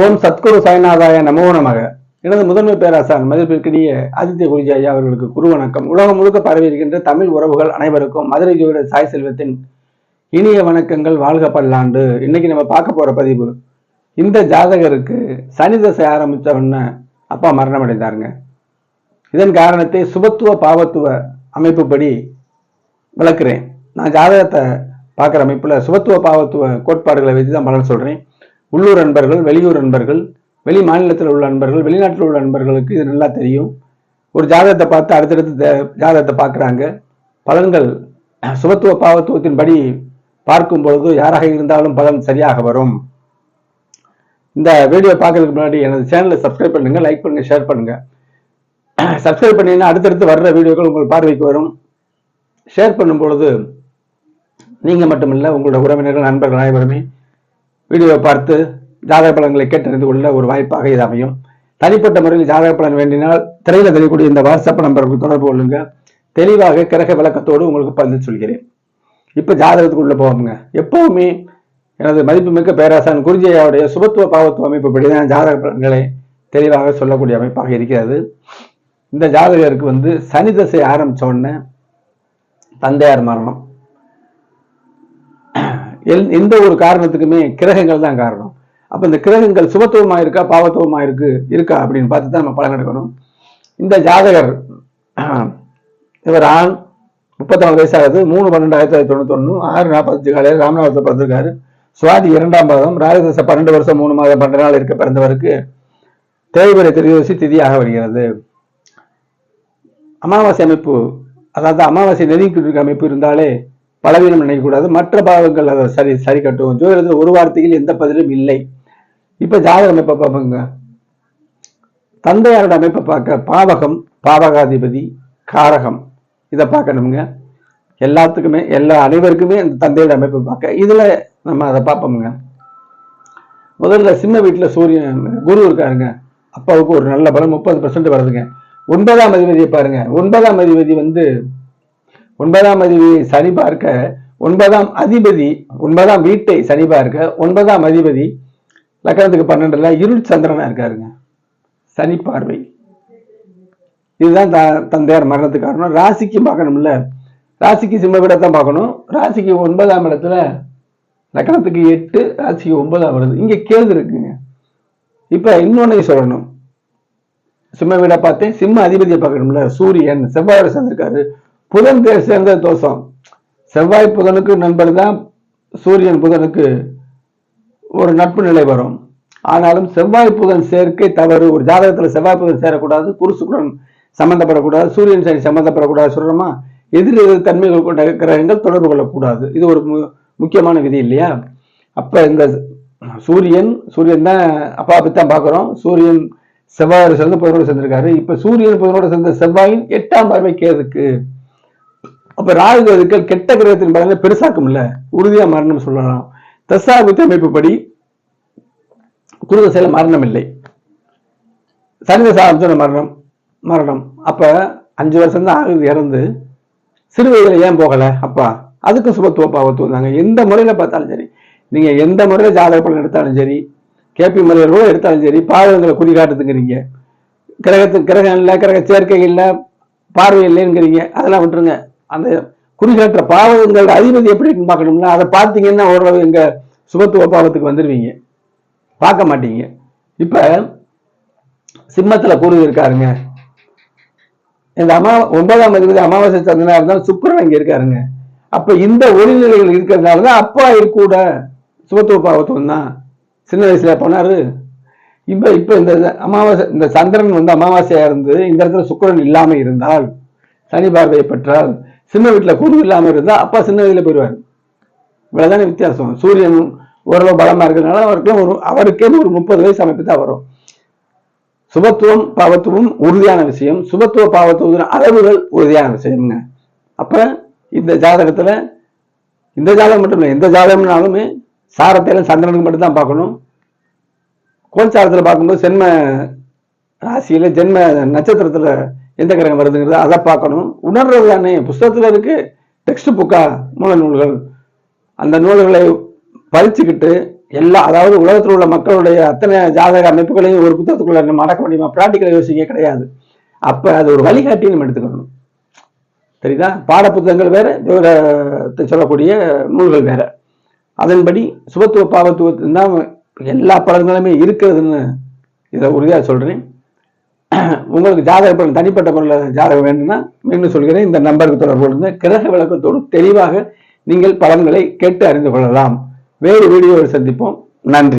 ஓம் சத்குரு சாய்நாதாய நமோ நமக. எனது முதன்மை பேராசான் மதிப்பிற்கினிய ஆதித்ய குருஜி ஐயா அவர்களுக்கு குரு வணக்கம். உலகம் முழுக்க பரவி இருக்கின்ற தமிழ் உறவுகள் அனைவருக்கும் மதுரை ஜோதிட சாய் செல்வத்தின் இனிய வணக்கங்கள் வாழ்க பல்லாண்டு. இன்னைக்கு நம்ம பார்க்க போற பதிவு இந்த ஜாதகருக்கு சனி தசை ஆரம்பித்த அப்பா மரணம் அடைந்தாருங்க இதன் காரணத்தை சுபத்துவ பாவத்துவ அமைப்புப்படி விளக்குறேன். நான் ஜாதகத்தை பார்க்குற அமைப்பில் சுபத்துவ பாவத்துவ கோட்பாடுகளை வச்சு தான் பலன் சொல்கிறேன் உள்ளூர் நண்பர்கள் வெளியூர் நண்பர்கள் வெளி மாநிலத்தில் உள்ள நண்பர்கள் வெளிநாட்டில் உள்ள நண்பர்களுக்கு இது நல்லா தெரியும். ஒரு ஜாதகத்தை பார்த்து அடுத்தடுத்து ஜாதகத்தை பார்க்குறாங்க. பலன்கள் சுபத்துவ பாவத்துவத்தின் படி பார்க்கும் பொழுது யாராக இருந்தாலும் பலன் சரியாக வரும். இந்த வீடியோ பார்க்கறதுக்கு முன்னாடி எனது சேனலை சப்ஸ்கிரைப் பண்ணுங்க லைக் பண்ணுங்க ஷேர் பண்ணுங்க. சப்ஸ்கிரைப் பண்ணீங்கன்னா அடுத்தடுத்து வர்ற வீடியோக்கள் உங்கள் பார்வைக்கு வரும். ஷேர் பண்ணும் பொழுது நீங்கள் மட்டுமில்லை உங்களோட உறவினர்கள் நண்பர்கள் அனைவருமே வீடியோவை பார்த்து ஜாதக பலன்களை கேட்டறிந்து கொள்ள ஒரு வாய்ப்பாக இது அமையும். தனிப்பட்ட முறையில் ஜாதக பலன் வேண்டினால் திரையில தெரியக்கூடிய இந்த வாட்ஸ்அப் நம்பருக்கு தொடர்பு கொள்ளுங்க. தெளிவாக கிரக விளக்கத்தோடு உங்களுக்கு பதில் சொல்கிறேன். இப்போ ஜாதகத்துக்குள்ள போவோங்க எப்பவுமே எனது மதிப்புமிக்க பேராசான் குருஜியாவுடைய சுபத்துவ பாவத்துவ அமைப்புப்படி தான் ஜாதக பலன்களை தெளிவாக சொல்லக்கூடிய அமைப்பாக இருக்கிறது. இந்த ஜாதகருக்கு வந்து சனி தசை ஆரம்பிச்ச உடனே தந்தையார் மரணம். எல்- எந்த ஒரு காரணத்துக்குமே கிரகங்கள் தான் காரணம். அப்ப இந்த கிரகங்கள் சுபத்துவமா இருக்கா பாவத்துவமா இருக்கு இருக்கா அப்படின்னு பார்த்து தான் நம்ம பலன் எடுக்கணும். இந்த ஜாதகர் இவர் ஆண் முப்பத்தாறு வயசாகுது மூணு பன்னெண்டு ஆயிரத்தி தொள்ளாயிரத்தி தொண்ணூத்தொன்னு ஆறு நாற்பத்தஞ்சு காலையில் ராமநாதத்தில் பிறந்திருக்காரு. சுவாதி இரண்டாம் பாதம் ராஜதச பன்னெண்டு வருஷம் மூணு மாதம் பன்னெண்டு நாள் இருக்க பிறந்தவருக்கு தேய்பிரை திரியோசி திதியாக வருகிறது. அமாவாசை அமைப்பு அதாவது அமாவாசை நெருங்கிட்டு இருக்க அமைப்பு இருந்தாலே பலவீனம் நினைக்கக்கூடாது. மற்ற பாவங்கள் அதை சரி சரி கட்டுவோம். ஜோதிடத்தில் ஒரு வார்த்தையில் எந்த பதிலும் இல்லை. இப்ப ஜாதக அமைப்பை பார்ப்போங்க. தந்தையாரோட அமைப்பை பார்க்க பாவகம் பாவகாதிபதி காரகம். இதை பார்க்கணுங்க. எல்லாத்துக்குமே எல்லா அனைவருக்குமே அந்த தந்தையோட அமைப்பை பார்க்க. இதுல நம்ம அதை பார்ப்போமுங்க. முதல்ல சின்ன வீட்டுல சூரியன் குரு இருக்காருங்க. அப்பாவுக்கு ஒரு நல்ல பலம் முப்பது பர்சன்ட் வருதுங்க. ஒன்பதாம் அதிபதியை பாருங்க. ஒன்பதாம் அதிபதி வந்து ஒன்பதாம் அதிபதி சனி பார்க்க ஒன்பதாம் அதிபதி ஒன்பதாம் வீட்டை சனி பார்க்க ஒன்பதாம் அதிபதி லக்கணத்துக்கு பன்னெண்டுல இருள் சந்திரனா இருக்காருங்க. சனி பார்வை. இதுதான் த- தந்தையார் மரணத்துக்கு காரணம். ராசிக்கு பார்க்கணும்ல. ராசிக்கு சிம்ம தான் பார்க்கணும். ராசிக்கு ஒன்பதாம் இடத்துல லக்கணத்துக்கு எட்டு ராசிக்கு ஒன்பதாம் வருது இங்க கேது இருக்குங்க. இப்ப இன்னொன்னு சொல்லணும். சிம்ம வீடை பார்த்தேன். சிம்ம அதிபதியை பார்க்கணும்ல. சூரியன் செவ்வாயோட சேர்ந்திருக்காரு. புதன் பேர் சேர்ந்த தோஷம். செவ்வாய் புதனுக்கு நண்பர் தான் சூரியன் புதனுக்கு ஒரு நட்பு நிலை வரும். ஆனாலும் செவ்வாய் புதன் சேர்க்கை தவறு ஒரு ஜாதகத்தில் செவ்வாய் புதன் சேரக்கூடாது குருசுக்குடன் சம்மந்தப்படக்கூடாது சம்பந்தப்படக்கூடாது சூரியன் சனி சம்மந்தப்படக்கூடாது சொல்றோமா? எதிர் எதிர் தன்மைகள் கொண்ட கிரகங்கள் தொடர்பு கொள்ளக்கூடாது. இது ஒரு மு- முக்கியமான விதி இல்லையா? அப்போ இந்த சூரியன் சூரியன் தான் அப்பா பத்தி தான் பார்க்குறோம். சூரியன் செவ்வாயோட சேர்ந்து புதனோடு சேர்ந்திருக்காரு. இப்போ சூரியன் புதனோட சேர்ந்த செவ்வாயின் எட்டாம் பார்வை கேதுக்கு. அப்ப ராகு கெட்ட கிரகத்தின் பலனை இல்ல உறுதியா மரணம் சொல்லலாம். தசாபுத்தி அமைப்புப்படி குருதசையில மரணம் இல்லை சனி மரணம் மரணம் அப்ப அஞ்சு வருஷம் தான் ஆகுது இறந்து. சிறு வயதுல ஏன் போகல? அப்பா அதுக்கும் சுபத்துவ பாவத்துவம் தாங்க. எந்த முறையில பார்த்தாலும் சரி. நீங்க எந்த முறையில ஜாதக பலன் எடுத்தாலும் சரி கேபி முறையில் கூட எடுத்தாலும் சரி பாவங்களை குறிகாட்டுதுங்கிறீங்க கிரகத்து கிரகம் இல்லை கிரக சேர்க்கை இல்லை பார்வை இல்லைங்கிறீங்க. அதெல்லாம் விட்டுருங்க. அந்த குறிகாட்டுற பாவங்களோட அதிபதி எப்படி பார்க்கணும்னா அதை பார்த்தீங்கன்னா ஓரளவு எங்க சுபத்துவ பாவத்துக்கு வந்துடுவீங்க பார்க்க மாட்டீங்க. இப்ப சிம்மத்துல குரு இருக்காருங்க. இந்த அமா ஒன்பதாம் அதிபதி அமாவாசை சந்திரனா இருந்தாலும் சுக்கரன் இங்க இருக்காருங்க. அப்ப இந்த ஒளிநிலைகள் இருக்கிறதுனால தான் அப்பா இருக்கூட சுபத்துவ பாவத்துவம் தான் சின்ன வயசுல போனாரு. இப்ப இப்ப இந்த அமாவாசை இந்த சந்திரன் வந்து அமாவாசையா இருந்து இந்த இடத்துல சுக்கரன் இல்லாம இருந்தால் சனி பார்வையை பெற்றால் சின்ன வீட்டில் குரு இல்லாமல் இருந்தால் அப்பா சின்ன வயதில் போயிடுவார் இவ்வளோதானே வித்தியாசம். சூரியன் ஓரளவு பலமாக இருக்கிறதுனால அவருக்கே ஒரு அவருக்கே ஒரு முப்பது வயசு அமைப்பு தான் வரும். சுபத்துவம் பாவத்துவம் உறுதியான விஷயம். சுபத்துவ பாவத்துவம் அளவுகள் உறுதியான விஷயம்ங்க. அப்போ இந்த ஜாதகத்தில் இந்த ஜாதகம் மட்டும் இல்லை எந்த ஜாதகம்னாலுமே சாரத்தையில சந்திரனுக்கு மட்டும் தான் பார்க்கணும். கோல்சாரத்தில் பார்க்கும்போது சென்ம ராசியில் ஜென்ம நட்சத்திரத்தில் எந்த கிரகம் வருதுங்கிறது அதை பார்க்கணும். உணர்றது தானே. புஸ்தகத்தில் இருக்கு. டெக்ஸ்ட் புக்கா மூல நூல்கள். அந்த நூல்களை பறிச்சுக்கிட்டு எல்லா அதாவது உலகத்தில் உள்ள மக்களுடைய அத்தனை ஜாதக அமைப்புகளையும் ஒரு புத்தகத்துக்குள்ள நம்ம அடக்க முடியுமா? பிராக்டிக்கல் யோசிக்க கிடையாது. அப்ப அது ஒரு வழிகாட்டி நம்ம எடுத்துக்கணும். சரிதா பாட புத்தகங்கள் வேற சொல்லக்கூடிய நூல்கள் வேற. அதன்படி சுபத்துவ பாவத்துவத்தின் தான் எல்லா பலன்களுமே இருக்கிறதுன்னு இதை உறுதியாக சொல்றேன். உங்களுக்கு ஜாதக பொருள் தனிப்பட்ட பொருள் ஜாதகம் வேண்டும்னா மீண்டும் சொல்கிறேன். இந்த நம்பருக்கு தொடர்பு கொள்ளுங்க. கிரக விளக்கத்தோடு தெளிவாக நீங்கள் பலன்களை கேட்டு அறிந்து கொள்ளலாம். வேறு வீடியோவில் சந்திப்போம். நன்றி.